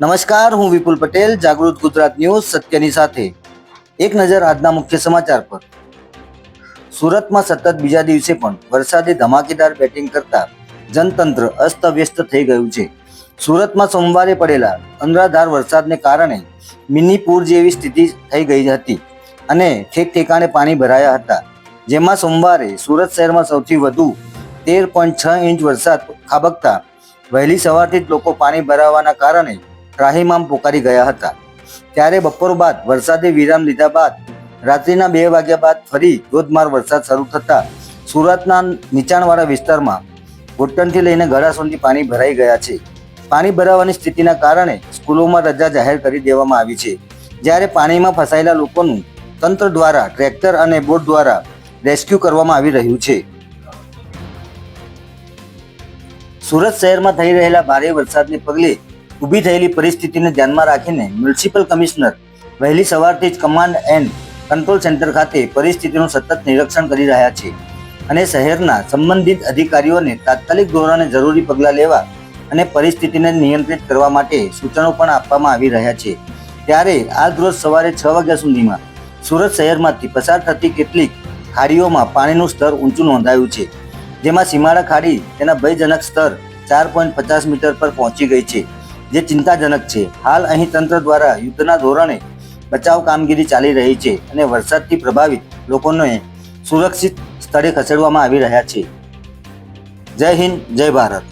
નમસ્કાર, હું વિપુલ પટેલ, જાગૃત ગુજરાત ન્યૂઝ સત્યની સાથે. એક નજર આજના મુખ્ય સમાચાર પર. સુરતમાં સતત બીજા દિવસે પણ વરસાદે ધમાકેદાર બેટિંગ કરતા જનતંત્ર અસ્તવ્યસ્ત થઈ ગયું છે. સુરતમાં સોમવારે પડેલા અનરાધાર વરસાદને કારણે મિની પૂર જેવી સ્થિતિ થઈ ગઈ હતી અને ઠેક ઠેકાણે પાણી ભરાયા હતા. જેમાં સોમવારે સુરત શહેરમાં સૌથી વધુ તેર પોઈન્ટ છ ઇંચ વરસાદ ખાબકતા વહેલી સવારથી જ લોકો પાણી ભરાવાના કારણે ત્રાહિમામ પોકારી ગયા હતા. ત્યારે બપોર બાદ વરસાદે વિરામ લીધા બાદ, રાત્રિના બે વાગ્યા બાદ ફરી ધોધમાર વરસાદ શરૂ થતા સુરતના નીચાણવાળા વિસ્તારમાં ઘૂંટણથી લઈને ગળા સુધી પાણી ભરાઈ ગયા છે. પાણી ભરાવાની સ્થિતિના કારણે સ્કૂલોમાં રજા જાહેર કરી દેવામાં આવી છે. જ્યારે પાણીમાં ફસાયેલા લોકોનું તંત્ર દ્વારા, ટ્રેક્ટર અને બોટ દ્વારા રેસ્ક્યુ કરવામાં આવી રહ્યું છે. સુરત શહેરમાં થઈ રહેલા ભારે વરસાદને પગલે ઊભી થયેલી પરિસ્થિતિને ધ્યાનમાં રાખીને મ્યુનિસિપલ કમિશનર વહેલી સવારથી જ કમાન્ડ એન્ડ કંટ્રોલ સેન્ટર ખાતે પરિસ્થિતિનું સતત નિરીક્ષણ કરી રહ્યા છે અને શહેરના સંબંધિત અધિકારીઓને તાત્કાલિક ધોરણે જરૂરી પગલાં લેવા અને પરિસ્થિતિને નિયંત્રિત કરવા માટે સૂચનો પણ આપવામાં આવી રહ્યા છે. ત્યારે આજ રોજ સવારે છ વાગ્યા સુધીમાં સુરત શહેરમાંથી પસાર થતી કેટલીક ખાડીઓમાં પાણીનું સ્તર ઊંચું નોંધાયું છે, જેમાં સીમાડા ખાડી તેના ભયજનક સ્તર ચાર પોઈન્ટ પચાસ મીટર પર પહોંચી ગઈ છે. જે ચિંતાજનક છે. હાલ અહીં તંત્ર દ્વારા યુદ્ધના ધોરણે બચાવ કામગીરી ચાલી રહી છે અને વરસાદથી પ્રભાવિત લોકોને સુરક્ષિત સ્થળે ખસેડવામાં આવી રહ્યા છે. જય હિન્દ, જય ભારત.